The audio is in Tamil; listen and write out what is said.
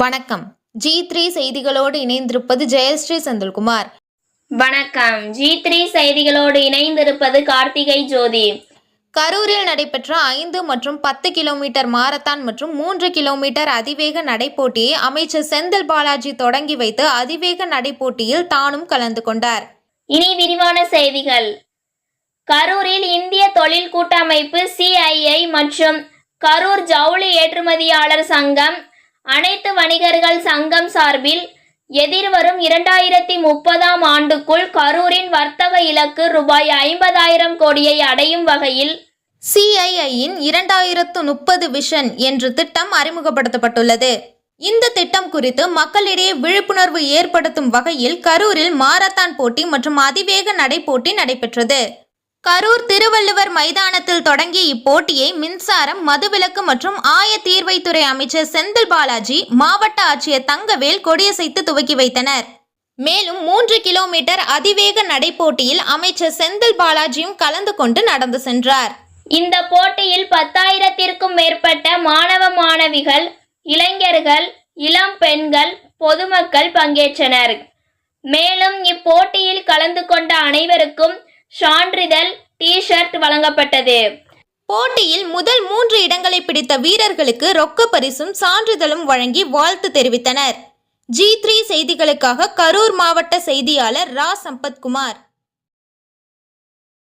வணக்கம். ஜி த்ரீ செய்திகளோடு இணைந்திருப்பது ஜெயஸ்ரீ செந்தில்குமார். வணக்கம். ஜி த்ரீ செய்திகளோடு இணைந்திருப்பது கார்த்திகை ஜோதி. கரூரில் நடைபெற்ற ஐந்து மற்றும் பத்து கிலோமீட்டர் மாரத்தான் மற்றும் மூன்று கிலோமீட்டர் அதிவேக நடைப்போட்டியை அமைச்சர் செந்தில் பாலாஜி தொடங்கி வைத்து அதிவேக நடைப்போட்டியில் தானும் கலந்து கொண்டார். இனி விரிவான செய்திகள். கரூரில் இந்திய தொழில் கூட்டமைப்பு சிஐஐ மற்றும் கரூர் ஜவுளி ஏற்றுமதியாளர் சங்கம் அனைத்து வணிகர்கள் சங்கம் சார்பில் எதிர்வரும் இரண்டாயிரத்தி முப்பதாம் ஆண்டுக்குள் கரூரின் வர்த்தக இலக்கு ரூபாய் ஐம்பதாயிரம் கோடியை அடையும் வகையில் சிஐஐயின் இரண்டாயிரத்து முப்பது விஷன் என்ற திட்டம் அறிமுகப்படுத்தப்பட்டுள்ளது. இந்த திட்டம் குறித்து மக்களிடையே விழிப்புணர்வு ஏற்படுத்தும் வகையில் கரூரில் மாரத்தான் போட்டி மற்றும் அதிவேக நடைப்போட்டி நடைபெற்றது. கரூர் திருவள்ளுவர் மைதானத்தில் தொடங்கிய இப்போட்டியை மின்சாரம் மதுவிலக்கு மற்றும் ஆய தீர்வைத்துறை அமைச்சர் செந்தில் பாலாஜி மாவட்ட ஆட்சியர் தங்கவேல் கொடியசைத்து துவக்கி வைத்தனர். மேலும் மூன்று கிலோமீட்டர் அதிவேக நடைப்போட்டியில் அமைச்சர் செந்தில் பாலாஜியும் கலந்து கொண்டு நடந்து சென்றார். இந்த போட்டியில் பத்தாயிரத்திற்கும் மேற்பட்ட மாணவ மாணவிகள் இளைஞர்கள் இளம் பெண்கள் பொதுமக்கள் பங்கேற்றனர். மேலும் இப்போட்டியில் கலந்து கொண்ட அனைவருக்கும் சான்றிதழ் டி ஷர்ட் வழங்கப்பட்டது. போட்டியில் முதல் மூன்று இடங்களை பிடித்த வீரர்களுக்கு ரொக்க பரிசும் சான்றிதழும் வழங்கி வாழ்த்து தெரிவித்தனர். ஜி த்ரீ செய்திகளுக்காக கரூர் மாவட்ட செய்தியாளர் ரா. சம்பத்குமார்.